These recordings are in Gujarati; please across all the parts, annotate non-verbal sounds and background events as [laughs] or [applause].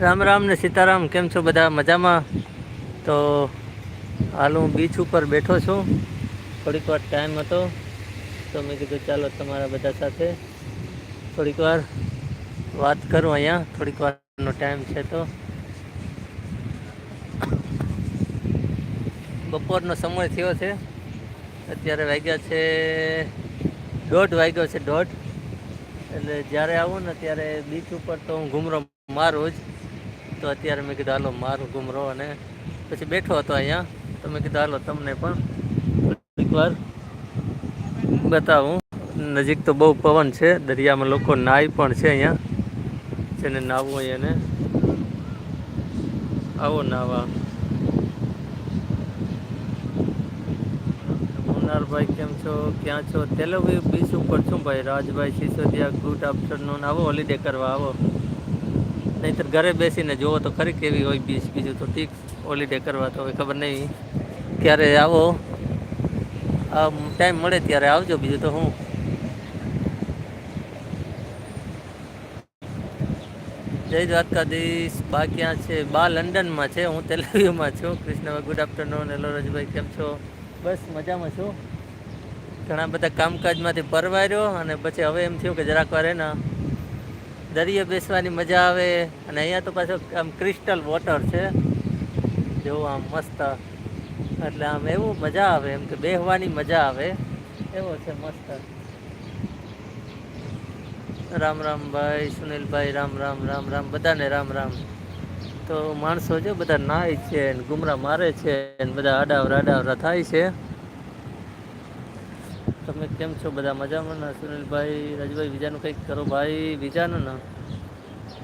રામ રામ ને સીતારામ, કેમ છો બધા? મજામાં? તો હાલ હું બીચ ઉપર બેઠો છું. થોડીક વાર ટાઈમ હતો. તો મેં કીધું ચાલો તમારા બધા સાથે થોડીક વાર વાત કરું અહીંયા. થોડીક વારનો ટાઈમ છે તો. બપોરનો સમય થયો છે. અત્યારે વાગ્યા છે દોઢ વાગ્યો છે દોઢ. એટલે જ્યારે આવું ને ત્યારે બીચ ઉપર તો હું ઘૂમરો મારું જ. તો અત્યારે મેં કીધું, હાલો, મારું ઘૂમરો અને પછી બેઠો હતો અહીંયા. તો મેં કીધું, હાલો, તમને પણ એકવાર બતાવું. નજીક તો બહુ પવન છે, દરિયામાં લોકો નાય પણ છે અહીંયા. જેને નાહવું હોય એને આવો નાવા. મુનારભાઈ, કેમ છો? ક્યાં છો? તેલવી બીચ ઉપર છું ભાઈ. રાજભાઈ સિસોદિયા ગુડ આફ્ટરનૂન આવો હોલિડે કરવા આવો. નહીંતર ઘરે બેસીને જોવો તો ખરી કેવી હોય બીચ બીજું તો ઠીક હોલિડે કરવા તો હવે ખબર નહીં. ક્યારે આવો? ટાઈમ મળે ત્યારે આવજો બીજું તો હું. જય દ્વારકાધીશ બા ક્યાં છે, બા લંડનમાં છે, હું તેલવીમાં છું. Krishnabhai good afternoon hello Rajbhai, કેમ છો? બસ મજામાં છું. ઘણા બધા કામકાજમાંથી પરવાર્યો અને પછી હવે એમ થયું કે જરાક વાર એના દરિયે બેસવાની મજા આવે અને અહીંયા તો પાછો આમ ક્રિસ્ટલ વોટર છે. જેવું આમ મસ્ત, એટલે આમ એવું મજા આવે, એમ કે બેહવાની મજા આવે. એવો છે મસ્ત. રામ રામ ભાઈ સુનિલભાઈ રામ રામ રામ રામ, બધાને રામ રામ. તો માણસો જો બધા નાય છે ગુમરા મારે છે બધા આડાવરા આડાવરા થાય છે. તમે કેમ છો? બધા મજામાં ને? સુનિલભાઈ, રાજુભાઈ બીજાનું કંઈક કરો ભાઈ. બીજાનું ને.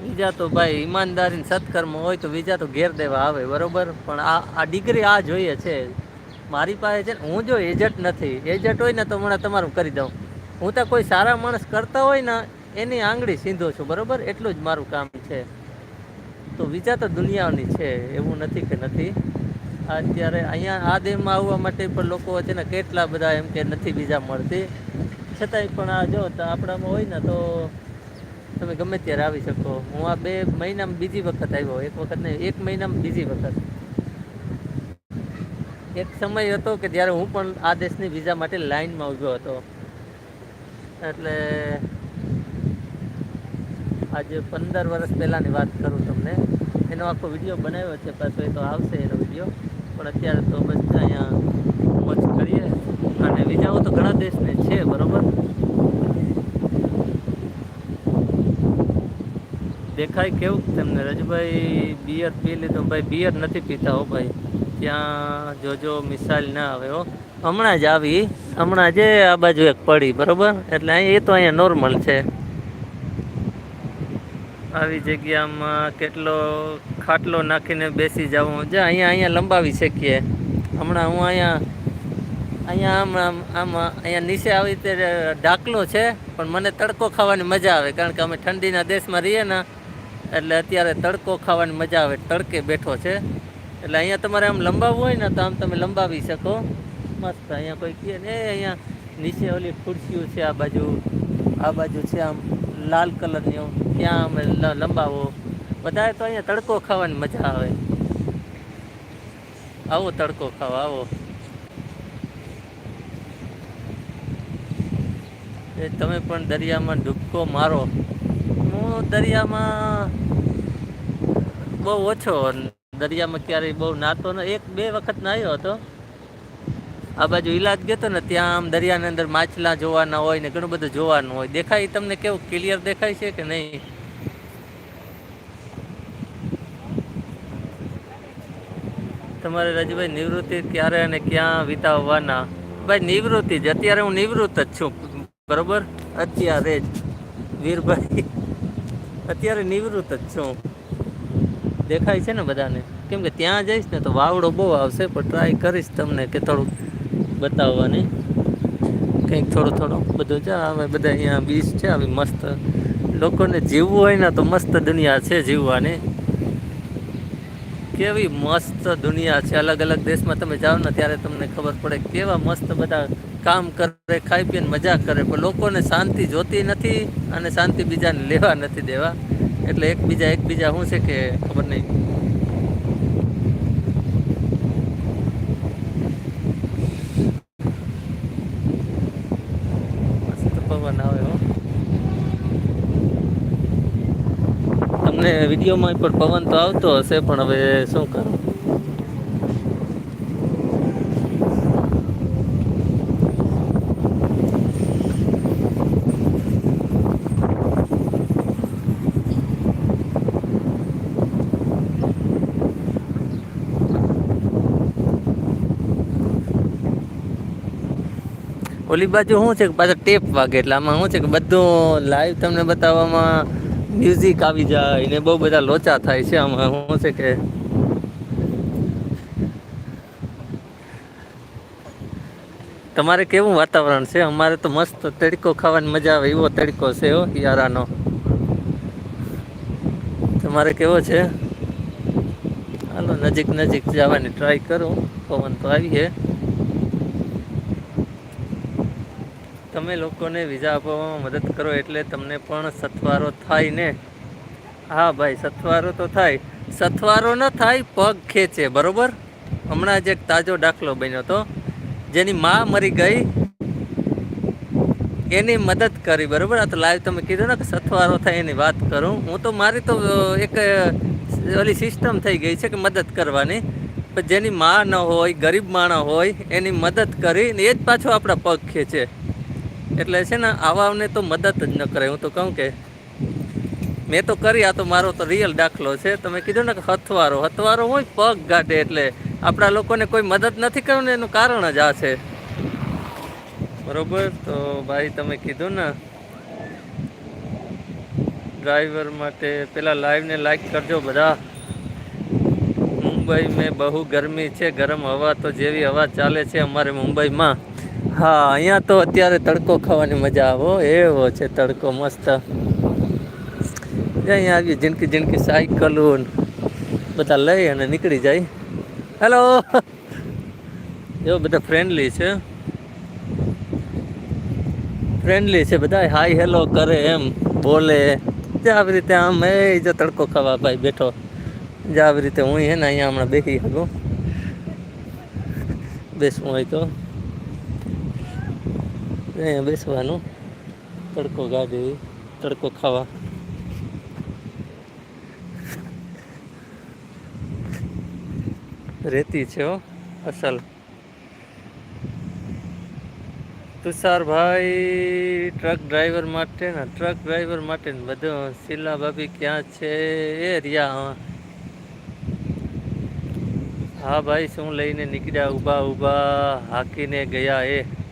બીજા તો ભાઈ ઈમાનદારીને સત્કર્મ હોય તો બીજા તો ઘેર દેવા આવે, બરાબર? પણ આ આ ડિગ્રી આ જોઈએ છે. મારી પાસે છે હું જો એજન્ટ નથી. એજન્ટ હોય ને તો મને તમારું કરી દઉં. હું તો કોઈ સારા માણસ કરતા હોય ને, એની આંગળી સીંધો છું, બરાબર? એટલું જ મારું કામ છે. તો બીજા તો દુનિયાની છે, એવું નથી કે નથી. અત્યારે અહીંયા આ દેશમાં આવવા માટે પણ લોકો છે ને, કેટલા બધા એમ કે નથી બીજા મળતી. છતાંય પણ આ જો આપણામાં હોય ને, તો તમે ગમે ત્યારે આવી શકો. હું આ બે મહિનામાં બીજી વખત આવ્યો. એક વખત નહીં, એક મહિનામાં બીજી વખત. એક સમય હતો કે જ્યારે હું પણ આ દેશની વિઝા માટે લાઈનમાં ઊભો હતો. એટલે આજે પંદર વર્ષ પહેલાંની વાત કરું તમને. એનો આખો વીડિયો બનાવ્યો છે, પાછો એ તો આવશે એનો વીડિયો. પણ અત્યારે તો બસ અહીંયા મોજ કરીએ. અને વિઝાઓ તો ઘણા દેશને છે, બરોબર? દેખાય કેવું તમને? રજભાઈ બિયર પી લીધું. ભાઈ બિયર નથી પીતા હો ભાઈ. ત્યાં જોજો મિસાઇલ ના આવે હો. હમણાં જ આવી. હમણાં જે આ બાજુ એક પડી, બરોબર? એટલે અહીં એ તો અહીંયા નોર્મલ છે. આવી જગ્યામાં કેટલો ખાટલો નાખીને બેસી જવું જે અહીંયા અહીંયા લંબાવી શકીએ. હમણાં હું અહીંયા અહીંયા આમ આમ આમ અહીંયા નીચે આવી રીતે ઢાકલો છે, પણ મને તડકો ખાવાની મજા આવે, કારણ કે અમે ઠંડીના દેશમાં રહીએ ને, એટલે અત્યારે તડકો ખાવાની મજા આવે, તડકે બેઠો છે. એટલે અહીંયા તમારે આમ લંબાવવું હોય ને, તો આમ તમે લંબાવી શકો. મસ્ત, અહીંયા કોઈ કહે ને અહીંયા નીચે ઓલી ખુરશીઓ છે, આ બાજુ આ બાજુ છે, આમ લાલ કલરની ત્યાં અમે લંબાવો. વધારે તો અહીંયા તડકો ખાવાની મજા આવે. આવો તડકો ખાવા, આવો. એ તમે પણ દરિયામાં ડૂબકો મારો. હું દરિયામાં બહુ ઓછો, દરિયામાં ક્યારેય બહુ નાતો ન એક બે વખત નાહ્યો હતો. આ બાજુ ઈલાજ ગયો ને ત્યાં આમ દરિયાની અંદર માછલા જોવાના હોય ને ઘણું બધું જોવાનું હોય. દેખાય તમને કેવું ક્લિયર દેખાય છે કે નહીં? તમારે રજભાઈ નિવૃત્તિ ક્યારે અને ક્યાં વિતાવવાના? ભાઈ, નિવૃત્તિ જ. અત્યારે હું નિવૃત્ત જ છું. બરોબર? અત્યારે જ. વીરભાઈ, અત્યારે નિવૃત્ત જ છું. દેખાય છે ને બધાને? કેમ કે ત્યાં જઈશ ને તો વાવડો બહુ આવશે, પણ ટ્રાય કરીશ તમને કે થોડુંક બતાવવાની. કંઈક થોડો થોડો બધું છે. હવે બધા અહીંયા બીચ છે. આવી મસ્ત લોકોને જીવવું હોય ને તો મસ્ત દુનિયા છે જીવવાની. કેવી મસ્ત દુનિયા છે. અલગ અલગ દેશમાં તમે જાઓ ને ત્યારે તમને ખબર પડે કેવા મસ્ત બધા કામ કરે, ખાઈ પીને મજા કરે. પણ લોકોને શાંતિ જોતી નથી અને શાંતિ બીજાને લેવા નથી દેવા. એટલે એકબીજા એકબીજા શું છે કે ખબર નહીં મસ્ત પવન આવે હો તમને વિડીયોમાં પણ પવન તો આવતો હશે, પણ હવે શું કરું? ઓલી બાજુ શું છે કે પાછો ટેપ વાગે, એટલે આમાં શું છે કે બધું લાઈવ તમને બતાવવામાં મ્યુઝિક આવી જાય ને બહુ બધા લોચા થાય છે આમાં. શું છે કે તમારે કેવું વાતાવરણ છે? અમારે તો મસ્ત તડકો ખાવાની મજા આવે, એવો તડકો છે હો યારાનો તમારે કેવો છે? હાલો નજીક નજીક જવાની ટ્રાય કરું. પવન તો આવીએ તમે લોકોને વિઝા આપવામાં મદદ કરો એટલે તમને પણ સથવારો થાય ને? હા ભાઈ, સથવારો તો થાય. સથવારો ન થાય, પગ ખેંચે, બરોબર? હમણાં જ એક તાજો દાખલો બન્યો હતો જેની માં મરી ગઈ, એની મદદ કરી, બરોબર? આ તો લાઈવ તમે કીધું ને કે સથવારો થાય એની વાત કરું. હું તો, મારી તો એક ઓલી સિસ્ટમ થઈ ગઈ છે કે મદદ કરવાની. પણ જેની માં ન હોય, ગરીબ માણસ હોય, એની મદદ કરી ને એ જ પાછો આપણા પગ ખેંચે. એટલે છે ને આવાને તો મદદ જ ન કરે હું તો કહું કે મેં તો કરી, આ તો મારો તો રિયલ દાખલો છે. તમે કીધું ને કે હથવારો. હથવારો હોય, પગ ગાઢે એટલે આપણા લોકોને કોઈ મદદ નથી કરવું એનું કારણ જ આ છે. બરોબર? તો ભાઈ, તમે કીધું ને ડ્રાઈવર માટે પેલા લાઈવને લાઈક કરજો બધા. મુંબઈ મેં બહુ ગરમી છે, ગરમ હવા તો જેવી હવા ચાલે છે અમારે મુંબઈમાં. હા, અહીંયા તો અત્યારે તડકો ખાવાની મજા આવો એવો છે તડકો મસ્ત. અહીંયા આવી જિંદગી જિંદગી સાયકલો બધા લઈ અને નીકળી જાય. હેલો એવો બધા ફ્રેન્ડલી છે. ફ્રેન્ડલી છે બધા. હાય હેલો કરે એમ, બોલે. જે આવી રીતે આમ એ જો તડકો ખાવા ભાઈ બેઠો. જે આવી રીતે હું હે ને અહીંયા હમણાં બેસી શકું બેસવું હોય તો. અહીંયા બેસવાનું. તડકો ગાડી તડકો ખાવા. રેતી છે અસલ. તુષારભાઈ, ટ્રક ડ્રાઈવર માટે ને, ટ્રક ડ્રાઈવર માટે ને બધું શીલા ભાભી ક્યાં છે? એ રહ્યા, હા. ભાઈ, શું લઈને નીકળ્યા? ઊભા ઊભા હાકીને ગયા એ.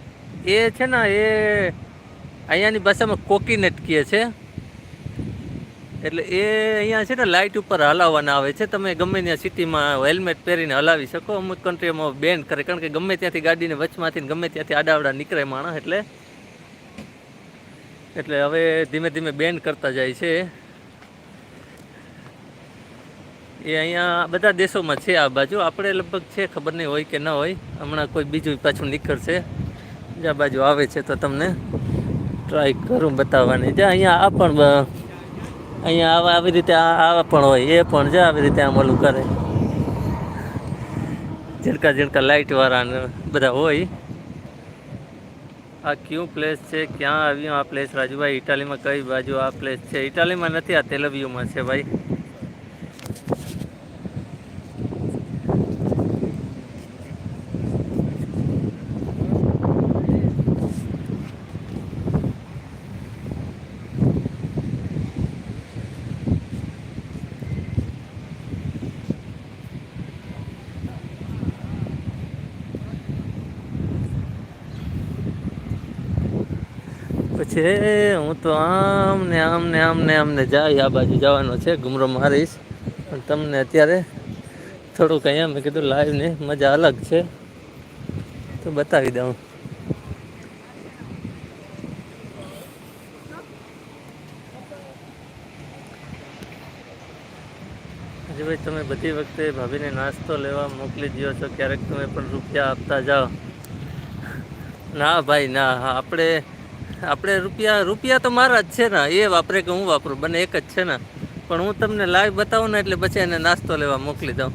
એ છે ને, એ અહીંયાની ભાષામાં કોકીનેટ કહે છે. એટલે એ અહીંયા છે ને લાઇટ ઉપર હલાવવાના આવે છે. તમે ગમે ત્યાં સિટીમાં હેલ્મેટ પહેરીને હલાવી શકો. અમુક કન્ટ્રીમાં બેન કરે, કારણ કે ગમે ત્યાંથી ગાડીને વચમાંથી ગમે ત્યાંથી આડાવડા નીકળે માણસ એટલે. એટલે હવે ધીમે ધીમે બેન કરતા જાય છે. એ અહીંયા બધા દેશોમાં છે આ બાજુ. આપણે લગભગ છે, ખબર નહીં હોય કે ન હોય. હમણાં કોઈ બીજું પાછું નીકળશે. જ્યાં બાજુ આવે છે તો તમને ટ્રાય કરું બતાવવાની. જ્યાં અહીંયા આ પણ અહીંયા આવા આવી રીતે આવા પણ હોય, એ પણ જો આવી રીતે આમ ઓલું કરે. ઝીણકા ઝીણકા લાઇટવાળા બધા હોય. આ કયું પ્લેસ છે, ક્યાં આવ્યું, આ પ્લેસ રાજુભાઈ, ઇટાલીમાં કઈ બાજુ, આ પ્લેસ છે? ઇટાલીમાં નથી, આ તેલવ્યુમાં છે ભાઈ. પછી હું તો આમ ને આમ ને આમ ને આમ ને જાય આ બાજુ જવાનો છે ગુમરો મારીશ. પણ તમને અત્યારે થોડુંક અહીંયા મેં કીધું લાઈવ ને, મજા અલગ છે. તો બતાવી દઉં. ભાઈ, તમે બધી વખતે ભાભીને નાસ્તો લેવા મોકલી દો છો, ક્યારેક તમે પણ રૂપિયા આપતા જાઓ. ના ભાઈ, ના આપણે આપણે રૂપિયા રૂપિયા તો મારા જ છે ને. એ વાપરે કે હું વાપરું? બંને એક જ છે ને. પણ હું તમને લાઈવ બતાવું ને એટલે પછી એને નાસ્તો લેવા મોકલી દઉં.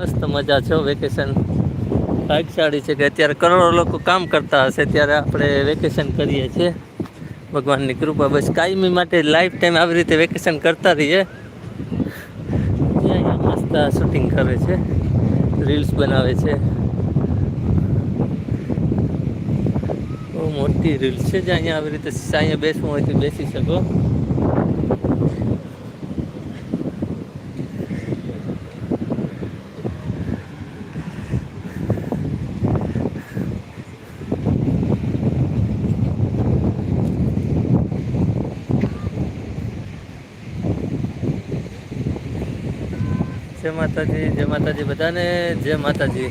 મસ્ત મજા છે વેકેશન ભાગશાળી છે કે અત્યારે કરોડો લોકો કામ કરતા હશે ત્યારે આપણે વેકેશન કરીએ છીએ. ભગવાનની કૃપા. બસ કાયમી માટે લાઈફ ટાઈમ આવી રીતે વેકેશન કરતા રહીએ. અહીંયા શૂટિંગ કરે છે રીલ્સ બનાવે છે. બહુ મોટી રીલ્સ છે જે અહીંયા આવી રીતે અહીંયા બેસવું હોય તો બેસી શકો. જય માતાજી જય માતાજી બધાને, જય માતાજી.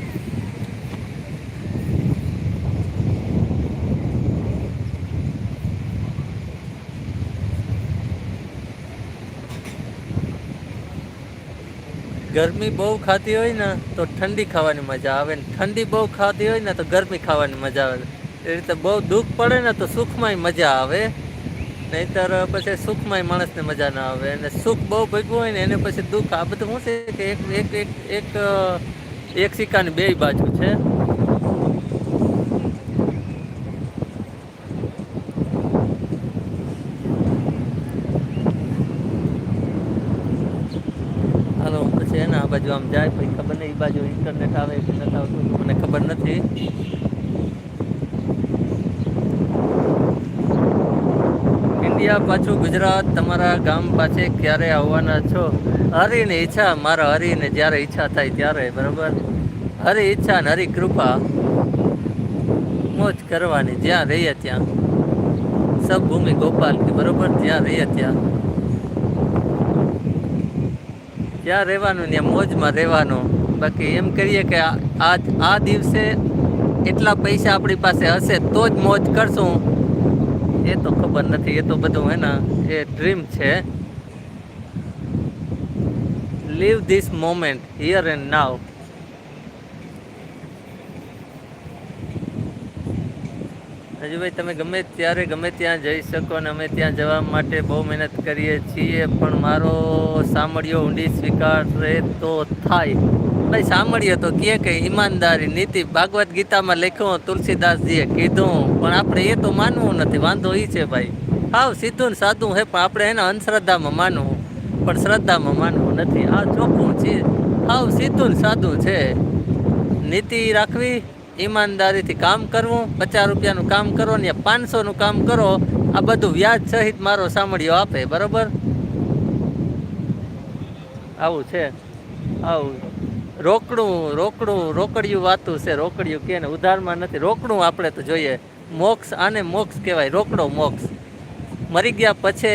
ગરમી બહુ ખાતી હોય ને, તો ઠંડી ખાવાની મજા આવે ને. ઠંડી બહુ ખાતી હોય ને, તો ગરમી ખાવાની મજા આવે. એ રીતે બહુ દુઃખ પડે ને, તો સુખમાંય મજા આવે. નહીતર પછી સુખમાંય માણસને મજા ના આવે. અને સુખ બહુ ભેગું હોય ને એને પછી દુઃખ, આ બધું શું છે કે એક એક એક એક એક સિક્કાની બે બાજુ છે. હાલો, પછી એના આ બાજુ આમ જાય, પછી ખબર નહીં, એ બાજુ ઇન્ટરનેટ આવે કે નથી આવતું, મને ખબર નથી. ઇન્ડિયા પાછું ગુજરાત, તમારા ગામ પાસે ક્યારે આવવાના છો? હરીને ઈચ્છા, મારા હરીને જ્યારે ઈચ્છા થાય ત્યારે, બરાબર? હરી ઈચ્છા ને હરી કૃપા. મોજ કરવાની, જ્યાં રહીએ ત્યાં. સબ ભૂમિ ગોપાલ બરોબર? જ્યાં રહીએ ત્યાં. જ્યાં રહેવાનું, ત્યાં મોજમાં રહેવાનું. બાકી એમ કરીએ કે આ- આ દિવસે એટલા પૈસા આપણી પાસે હશે, તો જ મોજ કરશું. એ તો ખબર નથી, એ તો બધું હે ને, એ ડ્રીમ છે. Leave this moment here and now હજુ ભાઈ તમે ગમે ત્યારે, ગમે ત્યાં જઈ શકો અને અમે ત્યાં જવા માટે બહુ મહેનત કરીએ છીએ, પણ મારો સાંભળ્યો ઊંડી સ્વીકાર રહે તો થાય. ભાઈ સાંભળ્યો તો કે કે ઈમાનદારી નીતિ ભાગવત ગીતામાં લખ્યું તુલસીદાસજીએ કીધું, પણ આપણે એ તો માનવું નથી. વાંધો એ છે ભાઈ. હાવ, સીધું ને સાદું હે, પણ આપણે એના અંધશ્રદ્ધામાં માનવું. પણ શ્રદ્ધામાં માનવું નથી. આ ચોખ્ખું છે. હાવ, સીધું ને સાદું છે. નીતિ રાખવી, ઈમાનદારીથી કામ કરવું, પચાસ રૂપિયાનું કામ કરો ને પાંચસોનું કામ કરો, આ બધું વ્યાજ સહિત મારો સાંભળ્યો આપે, બરાબર? આવું છે. આવું રોકડું રોકડું, રોકડિયું વાતું છે, રોકડિયું કે ને, ઉધારમાં નથી. રોકડું આપણે તો જોઈએ. મોક્ષ આને મોક્ષ કહેવાય, રોકડો મોક્ષ. મરી ગયા પછી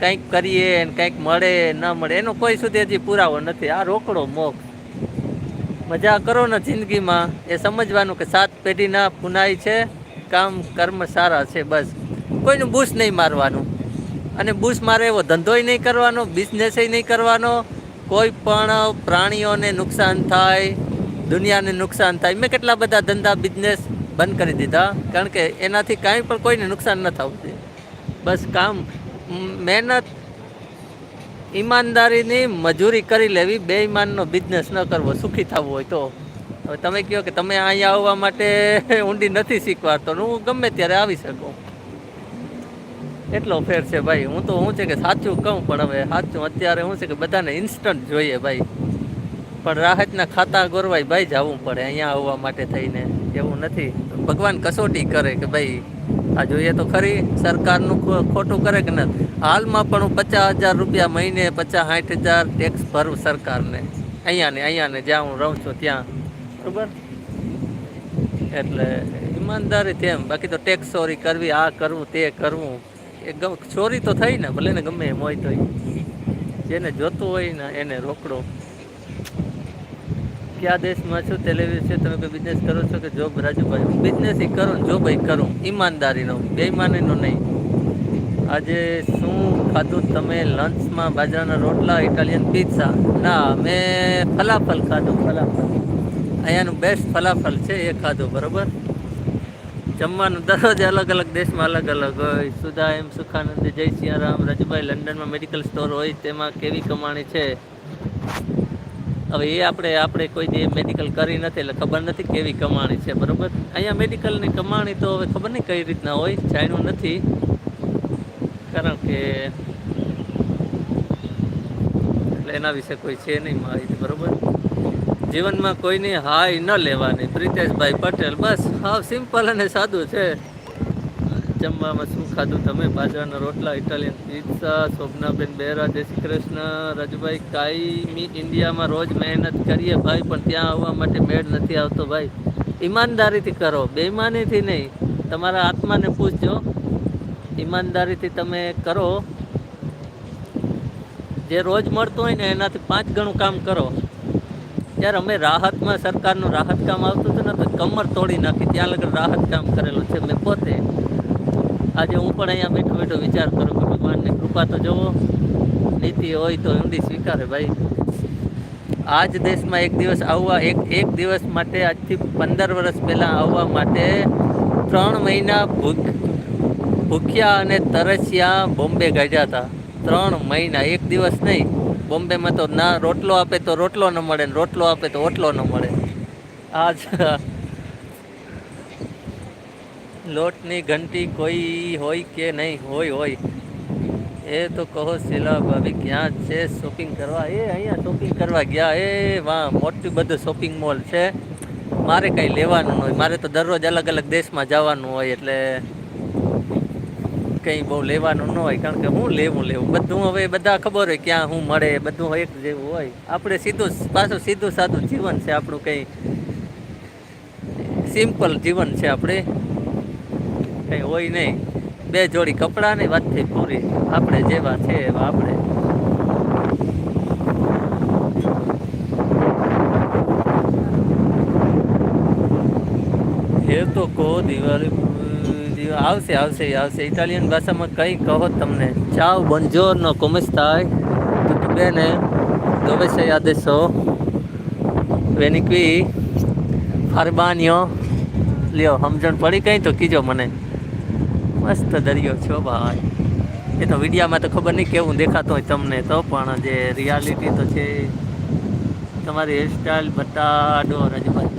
કંઈક કરીએ ને કંઈક મળે, ન મળે, એનો કોઈ સુધી હજી પુરાવો નથી. આ રોકડો મોક્ષ. મજા કરો ને જિંદગીમાં. એ સમજવાનું કે સાત પેઢીના પુનાય છે, કામ, કર્મ સારા છે, બસ. કોઈનું બુશ નહીં મારવાનું. અને બુશ મારે એવો ધંધોય નહીં કરવાનો બિઝનેસય નહીં કરવાનો કોઈ પણ પ્રાણીઓને નુકસાન થાય, દુનિયાને નુકસાન થાય, મેં કેટલા બધા ધંધા બિઝનેસ બંધ કરી દીધા. કારણ કે એનાથી કાંઈ પણ કોઈને નુકસાન ન થવું જોઈએ બસ કામ મહેનત, ઈમાનદારીની મજૂરી કરી લેવી બે ઈમાનનો બિઝનેસ ન કરવો, સુખી થવું હોય તો. હવે તમે કહો કે તમે અહીંયા આવવા માટે [laughs] ઊંડી નથી શીખવાડતો. હું ગમે ત્યારે આવી શકું. એટલો ફેર છે ભાઈ. હું તો હું છે કે સાચું કહું, પણ હવે સાચું અત્યારે હું છે કે બધાને ઇન્સ્ટન્ટ જોઈએ ભાઈ. પણ રાહતના ખાતા ગોરવાય ભાઈ જવું પડે અહીંયા આવવા માટે થઈને. એવું નથી. ભગવાન કસોટી કરે કે ભાઈ, આ જોઈએ તો ખરી, સરકારનું ખોટું કરે કે નથી? હાલમાં પણ હું પચાસ હજાર રૂપિયા મહિને પચાસ સાઠ હજાર ટેક્સ ભરું સરકારને. અહીંયા ને અહીંયા ને જ્યાં હું રહું છું ત્યાં. બરાબર? એટલે ઈમાનદારી તેમ બાકી તો ટેક્સ ચોરી કરવી, આ કરવું, તે કરવું. એ ચોરી તો થઈ ને, ભલે ને ગમે એમ હોય તો જેને જોતું હોય ને, એને રોકડો. કયા દેશમાં છું લેવી છે, તમે કોઈ બિઝનેસ કરો છો કે જોબ રાજુભાઈ? હું બિઝનેસ કરું જોબ એ કરું ઈમાનદારીનો બેઈમાનીનો નહીં. આજે શું ખાધું તમે લંચમાં બાજરાના રોટલા, ઇટાલિયન પિઝા ના, મેં ફલાફલ ખાધું, ફલાફલ. અહીંયાનું બેસ્ટ ફલાફલ છે, એ ખાધું, બરોબર? જમવાનું દરરોજ અલગ અલગ દેશમાં અલગ અલગ હોય. સુધા એમ, સુખાનંદ, જય સિયારામ, રાજુભાઈ લંડનમાં મેડિકલ સ્ટોર હોય, તેમાં કેવી કમાણી છે? હવે એ આપણે આપણે કોઈ દે મેડિકલ કરી નથી, એટલે ખબર નથી કેવી કમાણી છે, બરાબર? અહીંયા મેડિકલની કમાણી તો હવે ખબર નહીં કઈ રીતના હોય, જાણ્યું નથી. કારણ કે એટલે એના વિશે કોઈ છે નહીં માહિતી, બરોબર? જીવનમાં કોઈની હાય ન લેવાની. પ્રિતેશભાઈ પટેલ, બસ, હાવ સિમ્પલ અને સાદું છે. જમવામાં શું ખાધું તમે? બાજરાના રોટલા, ઇટાલિયન પિઝા શોભનાબેન બેરા જય શ્રી કૃષ્ણ, રાજુભાઈ કાયમી ઇન્ડિયામાં રોજ મહેનત કરીએ ભાઈ, પણ ત્યાં આવવા માટે મેળ નથી આવતો ભાઈ. ઈમાનદારીથી કરો, બેઈમાનીથી નહીં. તમારા આત્માને પૂછજો. ઈમાનદારીથી તમે કરો. જે રોજ મળતું હોય ને એનાથી પાંચ ગણું કામ કરો. ત્યારે અમે રાહતમાં સરકારનું રાહત કામ આવતું હતું ને તો કમર તોડી નાખી. ત્યાં લગન રાહત કામ કરેલું છે. મેં પોતે આજે હું પણ અહીંયા બેઠો બેઠો વિચાર કરું કે ભગવાનની કૃપા તો જોવો, નીતિ હોય તો ઊંડી સ્વીકારે ભાઈ. આજ દેશમાં એક દિવસ આવવા, એક એક દિવસ માટે આજથી પંદર વર્ષ પહેલાં આવવા માટે ત્રણ મહિના ભૂખ, ભૂખ્યા અને તરસ્યા બોમ્બે ગાઢ્યા હતા. ત્રણ મહિના, એક દિવસ નહીં. બોમ્બેમાં તો ના, રોટલો આપે તો રોટલો ન મળે ને રોટલો આપે તો ઓટલો ન મળે. આ જ લોટની ઘંટી કોઈ હોય કે નહીં, હોય હોય. એ તો કહો શિલા ભાભી, ક્યાં છે શોપિંગ કરવા? એ અહીંયા શોપિંગ કરવા ગયા. એ વાહ, મોટું બધું શોપિંગ મોલ છે. મારે કંઈ લેવાનું નહીં મારે તો દરરોજ અલગ અલગ દેશમાં જવાનું હોય એટલે કંઈ બહુ લેવાનું ન હોય, કારણ કે હું લેવું લેવું. બધું હવે બધા ખબર હોય ક્યાં શું મળે, બધું એક જેવું હોય. આપણે સીધું પાછું સીધું સાદું જીવન છે આપણું કંઈ. સિમ્પલ જીવન છે આપણે. કંઈ હોય નહીં. બે જોડી કપડાની વાતથી પૂરી. આપણે જેવા છે એવા આપણે. એ તો કહો દિવાળી દિવા- આવશે આવશે આવશે. ઇટાલિયન ભાષામાં કંઈ કહો તમને. ચાવ બંજોરનો stai tutto bene dove sei adesso vieni qui fare લ્યો, સમજણ પડી કંઈ તો કીજો મને. મસ્ત દરિયો છો ભાઈ. એ તો વિડીયામાં તો ખબર નહીં કેવું દેખાતો હોય તમને તો, પણ જે રિયાલિટી તો છે. તમારી હેરસ્ટાઈલ બતાડો રજભાઈ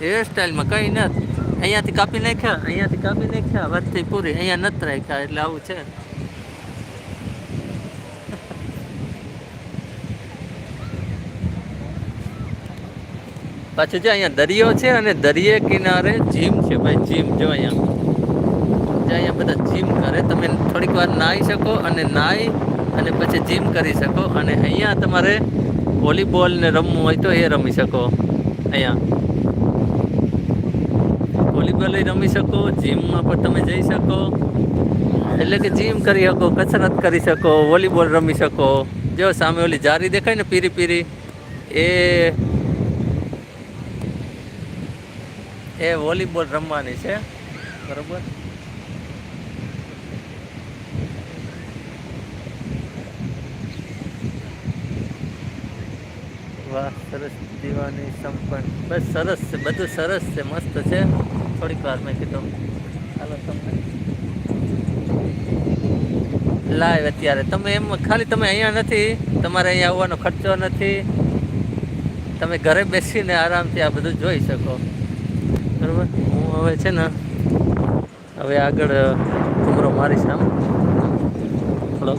હેરસ્ટાઈલમાં કંઈ નથી. અહીંયાથી કાપી નાખ્યા, અહીંયાથી કાપી નાખ્યા વચ્ચે પૂરી અહીંયા નથી રાખ્યા, એટલે આવું છે. પાછું જો અહીંયા દરિયો છે અને દરિયે કિનારે જીમ છે ભાઈ, જીમ જો અહીંયા. જે અહીંયા બધા જીમ કરે, તમે થોડીક વાર નાહી શકો અને નાહી અને પછી જીમ કરી શકો અને અહીંયા તમારે વોલીબોલ ને રમવું હોય તો એ રમી શકો, અહીંયા. વોલીબોલ રમી શકો જીમમાં પણ તમે જઈ શકો. એટલે કે જીમ કરી શકો, કસરત કરી શકો વોલીબોલ રમી શકો. જો સામે ઓલી જારી દેખાય ને પીરી પીરી, એ એ વોલીબોલ રમવાની છે. બરોબર? વાહ, સરસ દીવાની સંપન્ન. બસ સરસ છે, બધું સરસ છે, મસ્ત છે. થોડીક વાર મેં કીધું. ચાલો તમને. લાઈવ અત્યારે. તમે એમ ખાલી તમે અહીંયા નથી, તમારે અહીંયા આવવાનો ખર્ચો નથી. તમે ઘરે બેસીને આરામથી આ બધું જોઈ શકો. બરાબર? હું હવે છે ને, હવે આગળ ઘૂમરો મારીશ આમ. હલો?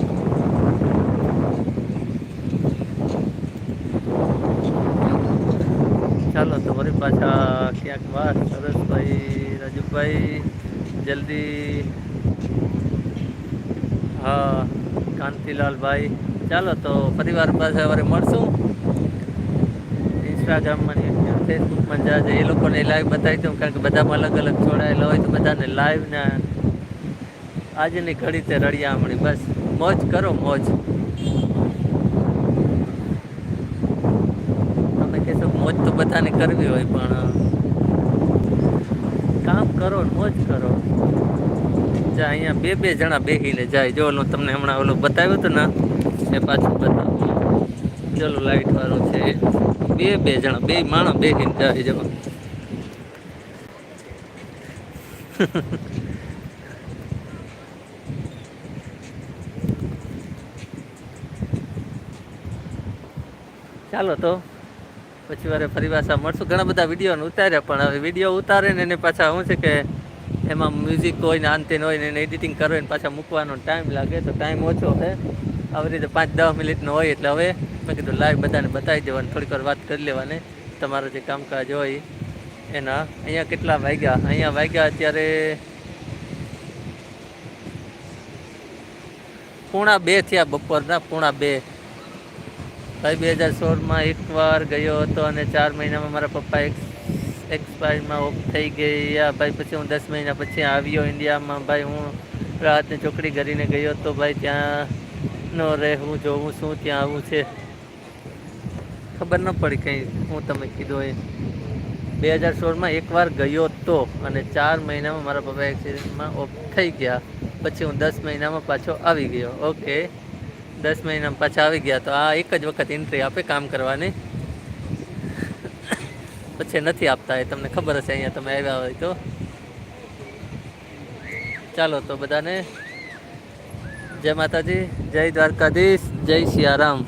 ચાલો તો વળી પાછા ક્યાંક વાર રાજુભાઈ જલ્દી. હા કાંતિલાલભાઈ ચાલો તો પરિવાર પાસે હવે મળશું. ઇન્સ્ટાગ્રામમાં ફેસબુકમાં જાજે. એ લોકોને લાઈવ બતાવી દઉં, કારણ કે બધામાં અલગ અલગ જોડાયેલા હોય તો બધાને લાઈવ ને આજની ઘડી તે રળિયામણી બસ, મોજ કરો, મોજ. તમે કહેશો મોજ તો બધાને કરવી હોય, પણ કામ કરો ને મોજ કરો. જા અહીંયા બે બે જણા બેસીને જાય. જો ઓલું તમને હમણાં ઓલું બતાવ્યું હતું ને, એ પાછું બતાવું. ચલો, લાઈટ વાળું છે. બે બે જણા, બે માણસ બેસીને જાય જો. [laughs] ચાલો તો. પછી વારે ફરી પાછા મળશું. ઘણા બધા વીડિયો ઉતાર્યા, પણ હવે વીડિયો ઉતારે ને એને પાછા શું છે કે એમાં મ્યુઝિક હોય ને આંતેન હોય ને એને એડિટિંગ કરો ને પાછા મૂકવાનો ટાઈમ લાગે તો ટાઈમ ઓછો છે આવી રીતે પાંચ દસ મિનિટનો હોય એટલે હવે મેં કીધું લાઈવ બધાને બતાવી દેવાની, થોડીક વાર વાત કરી લેવાની. તમારું જે કામકાજ હોય એના. અહીંયા કેટલા વાગ્યા? અહીંયા વાગ્યા અત્યારે પૂણા બે થયા બપોરના, પૂણા બે. ભાઈ, બે હજાર સોળમાં એકવાર ગયો હતો અને ચાર મહિનામાં મારા પપ્પા એક એક્સપાયરમાં ઓફ થઈ ગયા. ભાઈ, પછી હું દસ મહિના પછી આવ્યો ઇન્ડિયામાં. ભાઈ, હું રાતની ચોકડી કરીને ગયો હતો ભાઈ ત્યાં નો રહેવું, જોવું, શું ત્યાં આવું છે, ખબર ન પડી કંઈ, હું તમે કીધું એ. બે હજાર સોળમાં એકવાર ગયો તો અને ચાર મહિનામાં મારા પપ્પા એક્સિડન્ટમાં ઓફ થઈ ગયા. પછી હું દસ મહિનામાં પાછો આવી ગયો. ઓકે દસ મહિનામાં પાછા આવી ગયા તો આ એક જ વખત એન્ટ્રી આપે કામ કરવાની. પછી નથી આપતા એ તમને ખબર હશે અહીંયા તમે આવ્યા હોય તો. ચાલો તો બધાને. જય માતાજી, જય દ્વારકાધીશ, જય સિયારામ